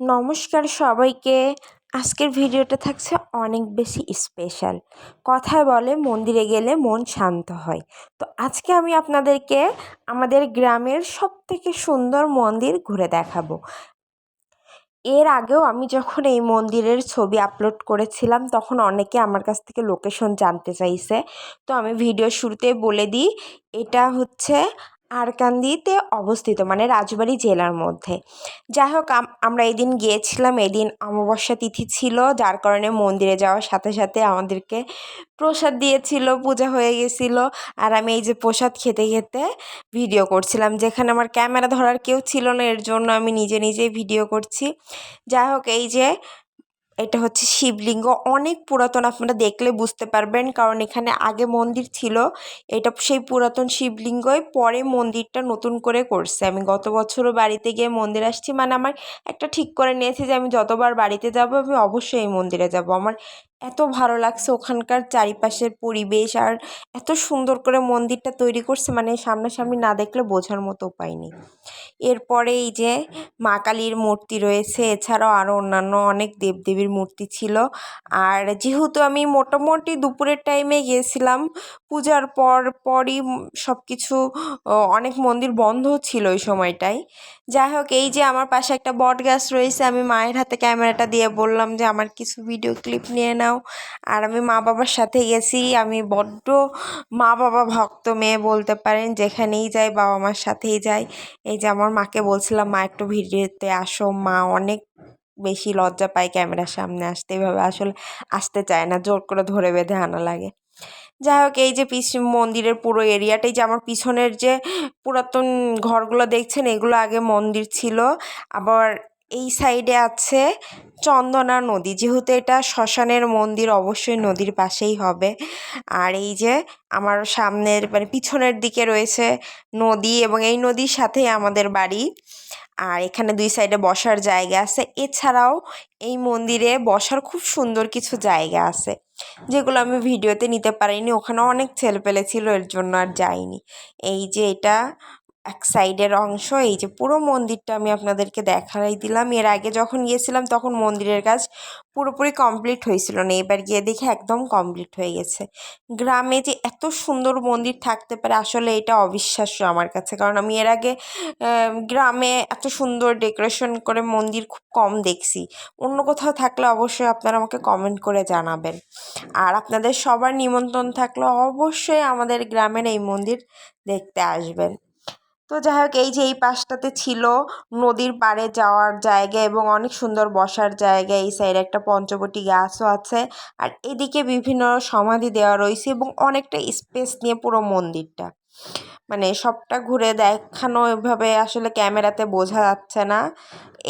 নমস্কার সবাইকে। আজকের ভিডিওটা থাকছে অনেক বেশি স্পেশাল কথায় বলে মন্দিরে গেলে মন শান্ত হয়। তো আজকে আমি আপনাদেরকে আমাদের গ্রামের সব থেকে সুন্দর মন্দির ঘুরে দেখাবো। এর আগেও আমি যখন এই মন্দিরের ছবি আপলোড করেছিলাম, তখন অনেকে আমার কাছ থেকে লোকেশন জানতে চাইছে। তো আমি ভিডিও শুরুতে বলে দিই, এটা হচ্ছে আরকান্দিতে অবস্থিত মানে রাজবাড়ি জেলার মধ্যে। যাই হোক আমরা এদিন গিয়েছিলাম, এদিন অমাবস্যা তিথি ছিল, যার কারণে মন্দিরে যাওয়ার সাথে সাথে আমাদেরকে প্রসাদ দিয়েছিল, পূজা হয়ে গেছিল। আর আমি এই যে প্রসাদ খেতে খেতে ভিডিও করছিলাম, যেখানে আমার ক্যামেরা ধরার কেউ ছিল না, এর জন্য আমি নিজে নিজেই ভিডিও করছি। যাই হোক, এই যে এটা হচ্ছে শিবলিঙ্গ। অনেক পুরাতন আপনারা দেখলে বুঝতে পারবেন, কারণ এখানে আগে মন্দির ছিল। এটা সেই পুরাতন শিবলিঙ্গই পরে মন্দিরটা নতুন করে করছে। আমি গত বছরও বাড়িতে গিয়ে মন্দির আসছি মানে আমার একটা ঠিক করে নিয়েছি যে আমি যতবার বাড়িতে যাব, আমি অবশ্যই এই মন্দিরে যাব। আমার এত ভালো লাগছে ওখানকার চারিপাশের পরিবেশ আর এত সুন্দর করে মন্দিরটা তৈরি করছে মানে সামনাসামনি না দেখলে বোঝার মতো উপায় নেই। এরপরে এই যে মা কালীর মূর্তি রয়েছে, এছাড়াও আরও অন্যান্য অনেক দেবদেবীর মূর্তি ছিল। আর যেহেতু আমি মোটামুটি দুপুরের টাইমে গিয়েছিলাম পূজার পর, পরই সব কিছু অনেক মন্দির বন্ধ ছিল ওই সময়টায়। যাই হোক, এই যে আমার পাশে একটা বট গাছ রয়েছে, আমি মায়ের হাতে ক্যামেরাটা দিয়ে বললাম যে, আমার কিছু ভিডিও ক্লিপ নিয়ে নাও। আর আমি মা বাবার সাথে গেছি, আমি বড্ড মা বাবা ভক্ত মেয়ে বলতে পারেন, যেখানেই যাই বাবা মার সাথেই যাই। এই যে আমার মাকে বলছিলাম, মা, একটু ভিডিওতে আসো। মা অনেক বেশি লজ্জা পায় ক্যামেরার সামনে আসতে। এভাবে আসলে আসতে চায় না, জোর করে ধরে বেঁধে আনা লাগে। যাই হোক, এই যে পিস, মন্দিরের পুরো এরিয়াটাই যে আমার পিছনের যে পুরাতন ঘরগুলো দেখছেন, এগুলো আগে মন্দির ছিল। আবার এই সাইডে আছে চন্দনা নদী। যেহেতু এটা শ্মশানের মন্দির, অবশ্যই নদীর পাশেই হবে। আর এই যে আমার সামনের মানে পিছনের দিকে রয়েছে নদী এবং এই নদীর সাথেই আমাদের বাড়ি। আর এখানে দুই সাইডে বসার জায়গা আছে। এছাড়াও এই মন্দিরে বসার খুব সুন্দর কিছু জায়গা আছে। যেগুলো আমি ভিডিওতে নিতে পারিনি ওখানে অনেক ছেলেপেলে ছিল, এর জন্য আর যাইনি। এই যে এটা এক সাইডের অংশ, এই যে পুরো মন্দিরটা আমি আপনাদেরকে দেখাই দিলাম। এর আগে যখন গিয়েছিলাম তখন মন্দিরের কাজ পুরোপুরি কমপ্লিট হয়েছিল না, এবার গিয়ে দেখে একদম কমপ্লিট হয়ে গেছে। গ্রামে যে এত সুন্দর মন্দির থাকতে পারে আসলে এটা অবিশ্বাস্য আমার কাছে, কারণ আমি এর আগে গ্রামে এত সুন্দর ডেকোরেশন করে মন্দির খুব কম দেখছি। অন্য কোথাও থাকলে অবশ্যই আপনারা আমাকে কমেন্ট করে জানাবেন। আর আপনাদের সবার নিমন্ত্রণ থাকলে অবশ্যই আমাদের গ্রামের এই মন্দির দেখতে আসবেন। তো যাই হোক, এই যে এই পাশটাতে ছিল নদীর পাড়ে যাওয়ার জায়গা এবং অনেক সুন্দর বসার জায়গা। এই সাইডে একটা পঞ্চবটি গাছও আছে। আর এদিকে বিভিন্ন সমাধি দেওয়া রয়েছে এবং অনেকটা স্পেস নিয়ে পুরো মন্দিরটা। মানে সবটা ঘুরে দেখানো এভাবে আসলে ক্যামেরাতে বোঝা যাচ্ছে না।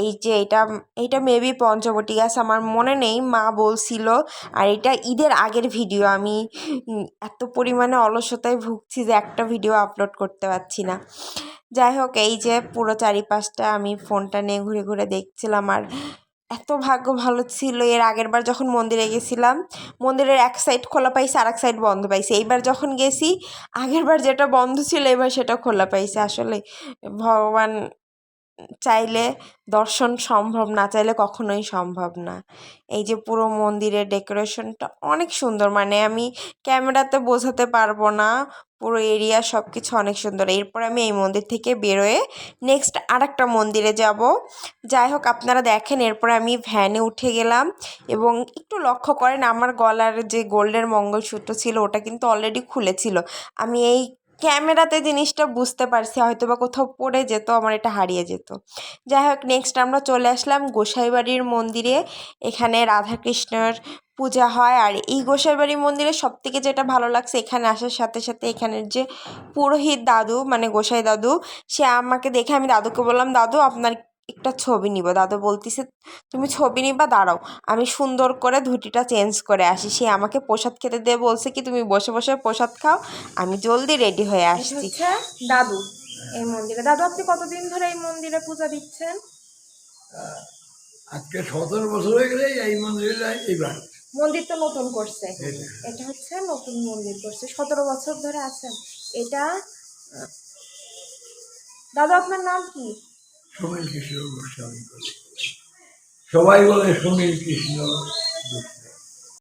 এই যে এটা এইটা মেবি পঞ্চবটি গাছ আমার মনে নেই, মা বলছিল। আর এটা ঈদের আগের ভিডিও, আমি এত পরিমাণে অলসতায় ভুগছি যে একটা ভিডিও আপলোড করতে পারছি না। যাই হোক, এই যে পুরো চারিপাশটা আমি ফোনটা নিয়ে ঘুরে ঘুরে দেখছিলাম আর এত ভাগ্য ভালো ছিল। এর আগের বার যখন মন্দিরে গেছিলাম, মন্দিরের এক সাইড খোলা পাইছে আর এক সাইড বন্ধ পাইছে। এইবার যখন গেছি, আগের বার যেটা বন্ধ ছিল, এবার সেটা খোলা পাইছে। আসলে ভগবান চাইলে দর্শন সম্ভব না, চাইলে কখনোই সম্ভব না। এই যে পুরো মন্দিরের ডেকোরেশনটা অনেক সুন্দর মানে আমি ক্যামেরাতে বোঝাতে পারব না, পুরো এরিয়া সব কিছু অনেক সুন্দর। এরপর আমি এই মন্দির থেকে বেরোয়ে নেক্সট আর একটা মন্দিরে যাব। যাই হোক, আপনারা দেখেন, এরপর আমি ভ্যানে উঠে গেলাম এবং একটু লক্ষ্য করেন, আমার গলার যে গোল্ডের মঙ্গলসূত্র ছিল, ওটা কিন্তু অলরেডি খুলেছিল। আমি এই ক্যামেরাতে জিনিসটা বুঝতে পারছি হয়তো বা কোথাও পড়ে যেত, আমার এটা হারিয়ে যেত। যাই হোক নেক্সট আমরা চলে আসলাম গোসাইবাড়ির মন্দিরে। এখানে রাধাকৃষ্ণের পূজা হয়, আর এই গোসাইবাড়ি মন্দিরে সব থেকে যেটা ভালো লাগছে, এখানে আসার সাথে সাথে এখানের যে পুরোহিত দাদু মানে গোসাই দাদু, সে আমাকে দেখে আমি দাদুকে বললাম, দাদু, আপনার একটা ছবি নিব। দাদু বলতেছে তুমি ছবি নিবা দাঁড়াও। আমি সুন্দর করে ধুতিটা চেঞ্জ করে আসি। সে আমাকে প্রসাদ খেতে দিয়ে বলছে কি তুমি বসে বসে প্রসাদ খাও। আমি জলদি রেডি হয়ে আসছি। দাদু এই মন্দিরে। দাদু আপনি কতদিন ধরে এই মন্দিরে পূজা দিচ্ছেন? আজকে সতেরো বছর হয়ে গেলে এই মন্দিরে এইবার মন্দির তো নতুন করছে। এটা। হচ্ছে নতুন মন্দির করছে। সতেরো বছর ধরে আছেন। এটা দাদু আপনার নাম কি? সমীর কিশোর গোস্বামী সবাই বলে সুনীল কৃষ্ণ